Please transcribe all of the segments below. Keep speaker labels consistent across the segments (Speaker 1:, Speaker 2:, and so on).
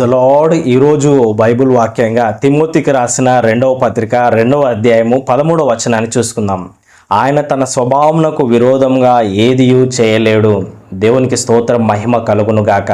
Speaker 1: Lord ఈరోజు Bible వాక్యంగా తిమ్మోతికి రాసిన రెండవ పత్రిక రెండవ అధ్యాయము పదమూడవ వచనాన్ని చూసుకుందాం. ఆయన తన స్వభావంకు విరోధంగా ఏదియూ చేయలేడు. దేవునికి స్తోత్రం మహిమ కలుగును గాక.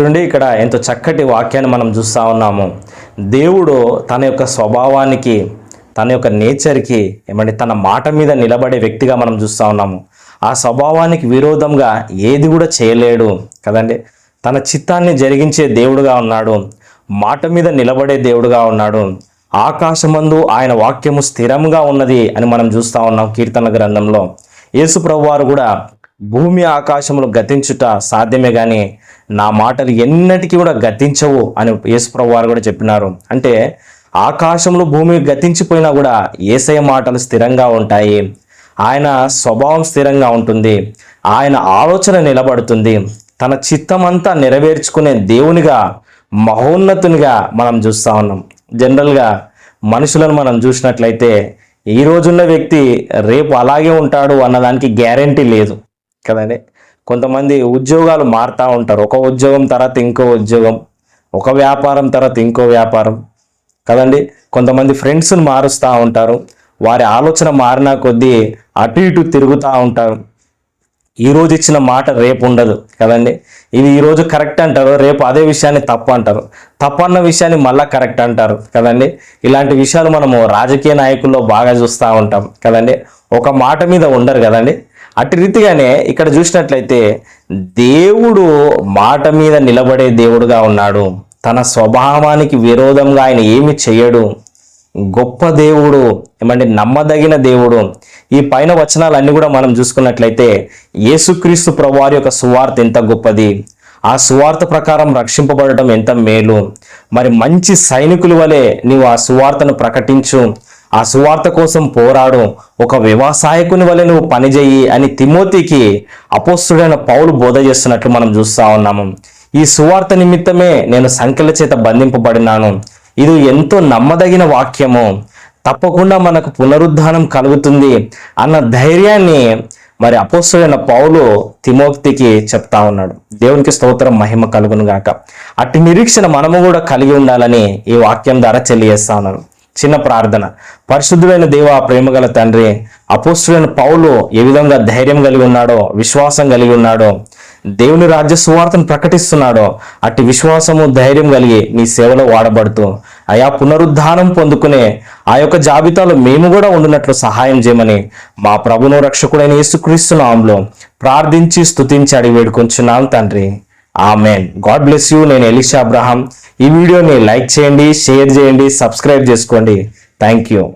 Speaker 1: చూడండి ఇక్కడ ఎంతో చక్కటి వాక్యాన్ని మనం చూస్తూ ఉన్నాము. దేవుడు తన యొక్క స్వభావానికి తన యొక్క నేచర్కి ఏమంటే తన మాట మీద నిలబడే వ్యక్తిగా మనం చూస్తూ ఉన్నాము. ఆ స్వభావానికి విరోధంగా ఏది కూడా చేయలేడు. కదండి? తన చిత్తాన్ని జరిగించే దేవుడుగా ఉన్నాడు. మాట మీద నిలబడే దేవుడుగా ఉన్నాడు. ఆకాశమందు ఆయన వాక్యము స్థిరంగా ఉన్నది అని మనం చూస్తూ ఉన్నాం కీర్తన గ్రంథంలో. యేసు ప్రభువారు కూడా భూమి ఆకాశములు గతించుట సాధ్యమే కానీ నా మాటలు ఎన్నటికీ కూడా గతించవు అని యేసు ప్రభువారు కూడా చెప్పినారు. అంటే ఆకాశంలో భూమి గతించిపోయినా కూడా ఏసయ మాటలు స్థిరంగా ఉంటాయి. ఆయన స్వభావం స్థిరంగా ఉంటుంది. ఆయన ఆలోచన నిలబడుతుంది. తన చిత్తమంతా నెరవేర్చుకునే దేవునిగా మహోన్నతునిగా మనం చూస్తూ ఉన్నాం. జనరల్గా మనుషులను మనం చూసినట్లయితే ఈ రోజున్న వ్యక్తి రేపు అలాగే ఉంటాడు అన్నదానికి గ్యారంటీ లేదు. కదండి? కొంతమంది ఉద్యోగాలు మారుతూ ఉంటారు. ఒక ఉద్యోగం తర్వాత ఇంకో ఉద్యోగం ఒక వ్యాపారం తర్వాత ఇంకో వ్యాపారం. కదండి? కొంతమంది ఫ్రెండ్స్ని మారుస్తూ ఉంటారు. వారి ఆలోచన మారిన కొద్దీ అటు ఇటు తిరుగుతూ ఉంటారు. ఈ రోజు ఇచ్చిన మాట రేపు ఉండదు కదండి? ఇది ఈరోజు కరెక్ట్ అంటారు రేపు అదే విషయాన్ని తప్పు అంటారు. తప్పు అన్న విషయాన్ని మళ్ళీ కరెక్ట్ అంటారు కదండి? ఇలాంటి విషయాలు మనము రాజకీయ నాయకుల్లో బాగా చూస్తూ ఉంటాం కదండి? ఒక మాట మీద ఉండరు కదండి? అటు రీతిగానే ఇక్కడ చూసినట్లయితే దేవుడు మాట మీద నిలబడే దేవుడుగా ఉన్నాడు. తన స్వభావానికి విరోధంగా ఆయన ఏమి చెయ్యడు గొప్ప దేవుడు ఏమంటే నమ్మదగిన దేవుడు. ఈ పైన వచనాలన్నీ కూడా మనం చూసుకున్నట్లయితే యేసుక్రీస్తు ప్రభువారి యొక్క సువార్త ఎంత గొప్పది? ఆ సువార్త ప్రకారం రక్షింపబడటం ఎంత మేలు? మరి మంచి సైనికుల వలె నీవు ఆ సువార్తను ప్రకటించు. ఆ సువార్త కోసం పోరాడు. ఒక వ్యవసాయకుని వలె నువ్వు పనిచేయి అని తిమోతికి అపోస్తుడైన పౌలు బోధ చేస్తున్నట్లు మనం చూస్తా ఉన్నాము. ఈ సువార్త నిమిత్తమే నేను సంఖ్యల చేత బంధింపబడినాను. ఇది ఎంతో నమ్మదగిన వాక్యము. తప్పకుండా మనకు పునరుద్ధానం కలుగుతుంది అన్న ధైర్యాన్ని మరి అపోస్తుడైన పౌలు తిమోక్తికి చెప్తా ఉన్నాడు. దేవునికి స్తోత్రం మహిమ కలుగును గాక. అట్టి నిరీక్షణ మనము కూడా కలిగి ఉండాలని ఈ వాక్యం ద్వారా తెలియజేస్తా ఉన్నాను చిన్న ప్రార్థన. పరిశుద్ధుడైన దేవ ప్రేమగల తండ్రి అపోస్తుడైన పౌలు ఏ విధంగా ధైర్యం కలిగి ఉన్నాడో విశ్వాసం కలిగి ఉన్నాడో దేవుని రాజ్య సువార్తను ప్రకటిస్తున్నాడో అట్టి విశ్వాసము ధైర్యం కలిగి నీ సేవలో వాడబడుతూ అయా పునరుద్ధానం పొందుకునే ఆ యొక్క జాబితాలో మేము కూడా ఉండినట్లు సహాయం చేయమని మా ప్రభును రక్షకుడైన యేసుక్రీస్తు నామంలో ప్రార్థించి స్తుతించి అడిగి వేడుకొంచున్నాను తండ్రి. ఆమెన్. God bless you. నేను ఎలిషా అబ్రహాం. ఈ వీడియోని లైక్ చేయండి షేర్ చేయండి సబ్స్క్రైబ్ చేసుకోండి. Thank you.